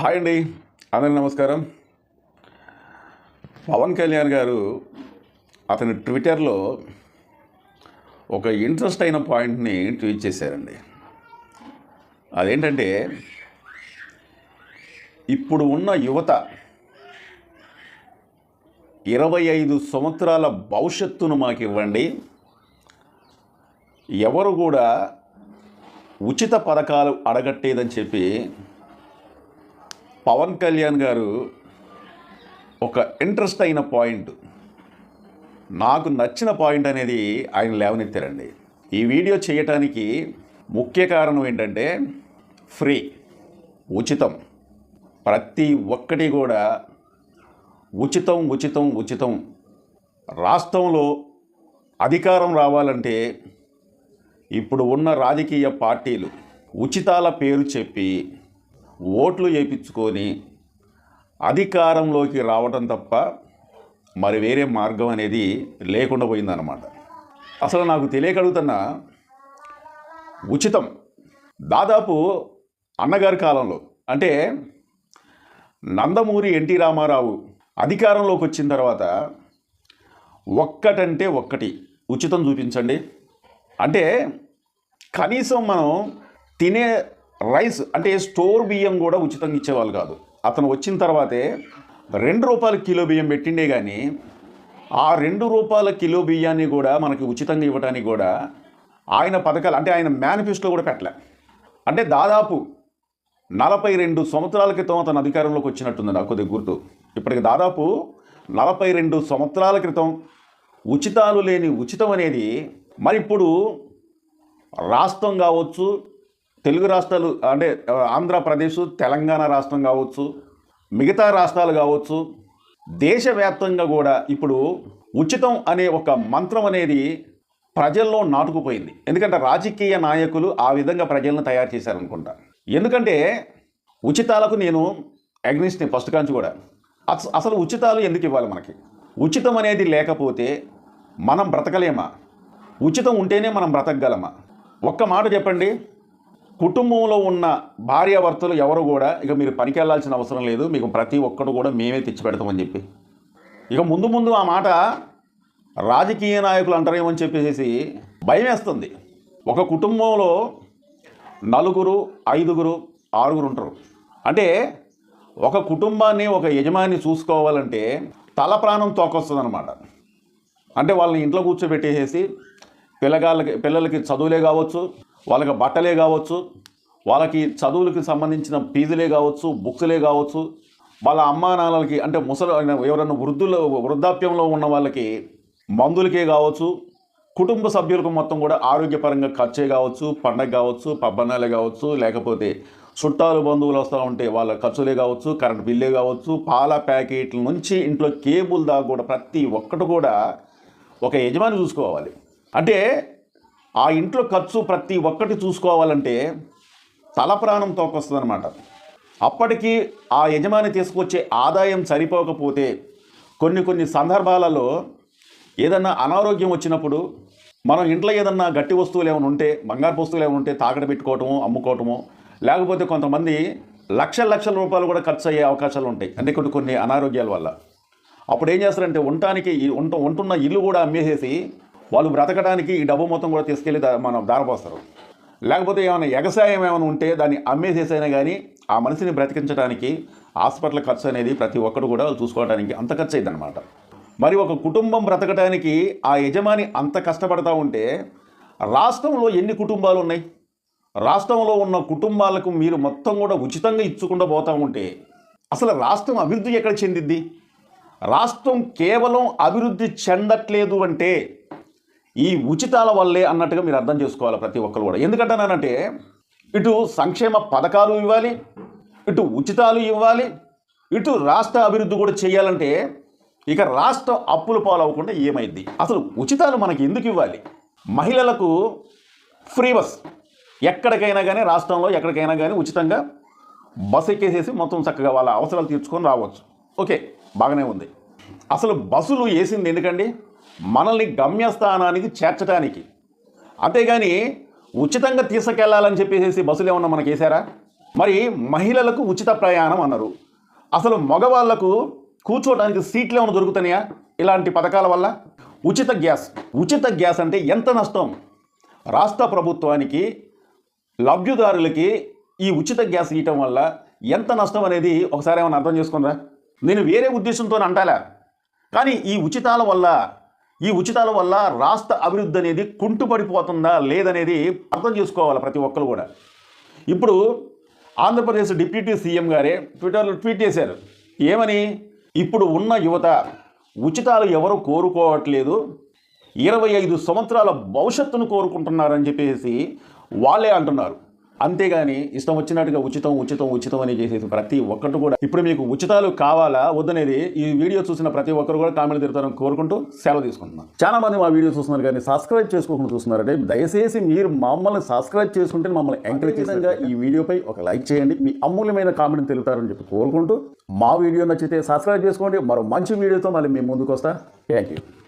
Hi అండి. అందరికి నమస్కారం. పవన్ కళ్యాణ్ గారు అతని ట్విట్టర్లో ఒక ఇంట్రెస్ట్ అయిన పాయింట్ని ట్వీట్ చేశారండి. అదేంటంటే ఇప్పుడు ఉన్న యువత ఇరవై ఐదు సంవత్సరాల భవిష్యత్తును మాకు ఇవ్వండి. ఎవరు కూడా ఉచిత పథకాలు అడగట్టేదని చెప్పి పవన్ కళ్యాణ్ గారు ఒక ఇంట్రెస్ట్ అయిన పాయింట్. నాకు నచ్చిన పాయింట్ అనేది ఆయన లేవనెత్తారండి. ఈ వీడియో చేయటానికి ముఖ్య కారణం ఏంటంటే ఫ్రీ ఉచితం. ప్రతి ఒక్కటి కూడా ఉచితం ఉచితం ఉచితం. రాష్ట్రంలో అధికారం రావాలంటే ఇప్పుడు ఉన్న రాజకీయ పార్టీలు ఉచితాల పేరు చెప్పి ఓట్లు వేయించుకొని అధికారంలోకి రావటం తప్ప మరి వేరే మార్గం అనేది లేకుండా పోయిందన్నమాట. అసలు నాకు తెలియకడుగుతున్న ఉచితం దాదాపు అన్నగారి కాలంలో అంటే నందమూరి ఎన్టీ రామారావు అధికారంలోకి వచ్చిన తర్వాత ఒక్కటంటే ఒక్కటి ఉచితం చూపించండి. అంటే కనీసం మనం తినే రైస్ అంటే స్టోర్ బియ్యం కూడా ఉచితంగా ఇచ్చేవాళ్ళు కాదు. అతను వచ్చిన తర్వాతే రెండు రూపాయల కిలో బియ్యం పెట్టిండే కానీ ఆ రెండు రూపాయల కిలో బియ్యాన్ని కూడా మనకి ఉచితంగా ఇవ్వడానికి కూడా ఆయన పథకాలు అంటే ఆయన మేనిఫెస్టో కూడా పెట్టలే అంటే దాదాపు నలభై రెండు సంవత్సరాల క్రితం అతను అధికారంలోకి వచ్చినట్టుంది నాకు కొద్దిగా గుర్తు. ఇప్పటికి దాదాపు నలభై రెండు సంవత్సరాల క్రితం ఉచితాలు లేని ఉచితం అనేది మరి ఇప్పుడు రాష్ట్రం కావచ్చు తెలుగు రాష్ట్రాలు అంటే ఆంధ్రప్రదేశ్ తెలంగాణ రాష్ట్రం కావచ్చు మిగతా రాష్ట్రాలు కావచ్చు దేశవ్యాప్తంగా కూడా ఇప్పుడు ఉచితం అనే ఒక మంత్రం అనేది ప్రజల్లో నాటుకుపోయింది. ఎందుకంటే రాజకీయ నాయకులు ఆ విధంగా ప్రజలను తయారు చేశారనుకుంటా. ఎందుకంటే ఉచితాలకు నేను అగ్నిస్ట్ని ఫస్ట్ కాంచి కూడా. అస- అసలు ఉచితాలు ఎందుకు ఇవ్వాలి మనకి? ఉచితం అనేది లేకపోతే మనం బ్రతకలేమా? ఉచితం ఉంటేనే మనం బ్రతకగలమా? ఒక్క మాట చెప్పండి. కుటుంబంలో ఉన్న భార్యాభర్తలు ఎవరు కూడా ఇక మీరు పనికి వెళ్ళాల్సిన అవసరం లేదు మీకు ప్రతి ఒక్కరు కూడా మేమే తెచ్చి పెడతామని చెప్పి. ఇక ముందు ముందు ఆ మాట రాజకీయ నాయకులు అంటారేమని చెప్పేసి భయం వేస్తుంది ఒక కుటుంబంలో నలుగురు ఐదుగురు ఆరుగురు ఉంటారు. అంటే ఒక కుటుంబాన్ని ఒక యజమాని చూసుకోవాలంటే తల ప్రాణం తోకొస్తుంది అనమాట అంటే వాళ్ళని ఇంట్లో కూర్చోబెట్టేసేసి పిల్లగాళ్ళకి పిల్లలకి చదువులే కావచ్చు వాళ్ళకి బట్టలే కావచ్చు వాళ్ళకి చదువులకు సంబంధించిన ఫీజులే కావచ్చు బుక్స్లే కావచ్చు వాళ్ళ అమ్మా నాన్నలకి అంటే ముసలి ఎవరైనా వృద్ధుల వృద్ధాప్యంలో ఉన్న వాళ్ళకి మందులకే కావచ్చు కుటుంబ సభ్యులకు మొత్తం కూడా ఆరోగ్యపరంగా ఖర్చే కావచ్చు పండగ కావచ్చు పబ్బనాలే కావచ్చు లేకపోతే చుట్టాలు బంధువులు వస్తూ ఉంటే వాళ్ళ ఖర్చులే కావచ్చు కరెంట్ బిల్లే కావచ్చు పాల ప్యాకెట్ల నుంచి ఇంట్లో కేబుల్ దాకా కూడా ప్రతి ఒక్కటి కూడా ఒక యజమాని చూసుకోవాలి. అంటే ఆ ఇంట్లో ఖర్చు ప్రతి ఒక్కటి చూసుకోవాలంటే తల ప్రాణం తోకొస్తుందన్నమాట. అప్పటికి ఆ యజమాని తీసుకొచ్చే ఆదాయం సరిపోకపోతే కొన్ని కొన్ని సందర్భాలలో ఏదన్నా అనారోగ్యం వచ్చినప్పుడు మనం ఇంట్లో ఏదన్నా గట్టి వస్తువులు ఏమైనా ఉంటే బంగారు వస్తువులు ఏమైనా ఉంటే తాకడ పెట్టుకోవటము అమ్ముకోవటము లేకపోతే కొంతమంది లక్షల లక్షల రూపాయలు కూడా ఖర్చు అయ్యే అవకాశాలు ఉంటాయి. అంటే కొన్ని కొన్ని అనారోగ్యాల వల్ల. అప్పుడు ఏం చేస్తారంటే ఉండటానికి ఉంట ఉంటున్న ఇల్లు కూడా అమ్మేసేసి వాళ్ళు బ్రతకడానికి ఈ డబ్బు మొత్తం కూడా తీసుకెళ్ళి మనం దారపోస్తారు లేకపోతే ఏమైనా ఎగసాయం ఏమైనా ఉంటే దాన్ని అమ్మేసేసైనా కానీ ఆ మనిషిని బ్రతికించడానికి హాస్పిటల్ ఖర్చు అనేది ప్రతి ఒక్కరు కూడా వాళ్ళు చూసుకోవడానికి అంత ఖర్చు అయిందనమాట మరి ఒక కుటుంబం బ్రతకడానికి ఆ యజమాని అంత కష్టపడతా ఉంటే రాష్ట్రంలో ఎన్ని కుటుంబాలు ఉన్నాయి రాష్ట్రంలో ఉన్న కుటుంబాలకు మీరు మొత్తం కూడా ఉచితంగా ఇచ్చుకుండా పోతూ ఉంటే అసలు రాష్ట్రం అభివృద్ధి ఎక్కడ చెందిద్ది? రాష్ట్రం కేవలం అభివృద్ధి చెందట్లేదు అంటే ఈ ఉచితాల వల్లే అన్నట్టుగా మీరు అర్థం చేసుకోవాలి ప్రతి ఒక్కరు కూడా. ఎందుకంటున్నానంటే ఇటు సంక్షేమ పథకాలు ఇవ్వాలి ఇటు ఉచితాలు ఇవ్వాలి ఇటు రాష్ట్ర అభివృద్ధి కూడా చేయాలంటే ఇక రాష్ట్రం అప్పులు పాలవకుండా ఏమైంది అసలు ఉచితాలు మనకి ఎందుకు ఇవ్వాలి? మహిళలకు ఫ్రీ బస్. ఎక్కడికైనా కానీ రాష్ట్రంలో ఎక్కడికైనా కానీ ఉచితంగా బస్సు ఎక్కేసేసి మొత్తం చక్కగా వాళ్ళ అవసరాలు తీర్చుకొని రావచ్చు. ఓకే బాగానే ఉంది. అసలు బస్సులు వేసింది ఎందుకండి? మనల్ని గమ్యస్థానానికి చేర్చడానికి అంతేగాని ఉచితంగా తీసుకెళ్ళాలని చెప్పేసి బస్సులు ఏమన్నా మనకి వేసారా మరి మహిళలకు ఉచిత ప్రయాణం అన్నారు. అసలు మగవాళ్ళకు కూర్చోవడానికి సీట్లు ఏమైనా దొరుకుతున్నాయా ఇలాంటి పథకాల వల్ల? ఉచిత గ్యాస్ ఉచిత గ్యాస్ అంటే ఎంత నష్టం? రాష్ట్ర ప్రభుత్వానికి లబ్ధిదారులకి ఈ ఉచిత గ్యాస్ ఇవ్వటం వల్ల ఎంత నష్టం అనేది ఒకసారి ఏమైనా అర్థం చేసుకుందా నేను వేరే ఉద్దేశంతో అంటాలా. కానీ ఈ ఉచితాల వల్ల ఈ ఉచితాల వల్ల రాష్ట్ర అభివృద్ధి అనేది కుంటుపడిపోతుందా లేదనేది అర్థం చేసుకోవాలి ప్రతి ఒక్కరు కూడా. ఇప్పుడు ఆంధ్రప్రదేశ్ డిప్యూటీ సీఎం గారే ట్విట్టర్లో ట్వీట్ చేశారు. ఏమని? ఇప్పుడు ఉన్న యువత ఉచితాలు ఎవరు కోరుకోవట్లేదు? ఇరవై ఐదు సంవత్సరాల భవిష్యత్తును కోరుకుంటున్నారని చెప్పేసి వాళ్ళే అంటున్నారు. అంతేగాని ఇష్టం వచ్చినట్టుగా ఉచితం ఉచితం ఉచితం అని చేసేసి ప్రతి ఒక్కటి కూడా. ఇప్పుడు మీకు ఉచితాలు కావాలా వద్దనేది ఈ వీడియో చూసిన ప్రతి ఒక్కరు కూడా కామెంట్ తిరుగుతారని కోరుకుంటూ సెలవు తీసుకుంటున్నాను. చాలా మంది మా వీడియో చూస్తున్నారు కానీ సబ్స్క్రైబ్ చేసుకోకుండా చూస్తున్నారంటే దయచేసి మీరు మమ్మల్ని సబ్స్క్రైబ్ చేసుకుంటే మమ్మల్ని ఎంకరేజ్ చేసినగా ఈ వీడియోపై ఒక లైక్ చేయండి. మీ అమూల్యమైన కామెంట్ తెలుగుతారని చెప్పి కోరుకుంటూ మా వీడియో నచ్చితే సబ్స్క్రైబ్ చేసుకోండి. మరో మంచి వీడియోతో మళ్ళీ మేము ముందుకు వస్తా. Thank you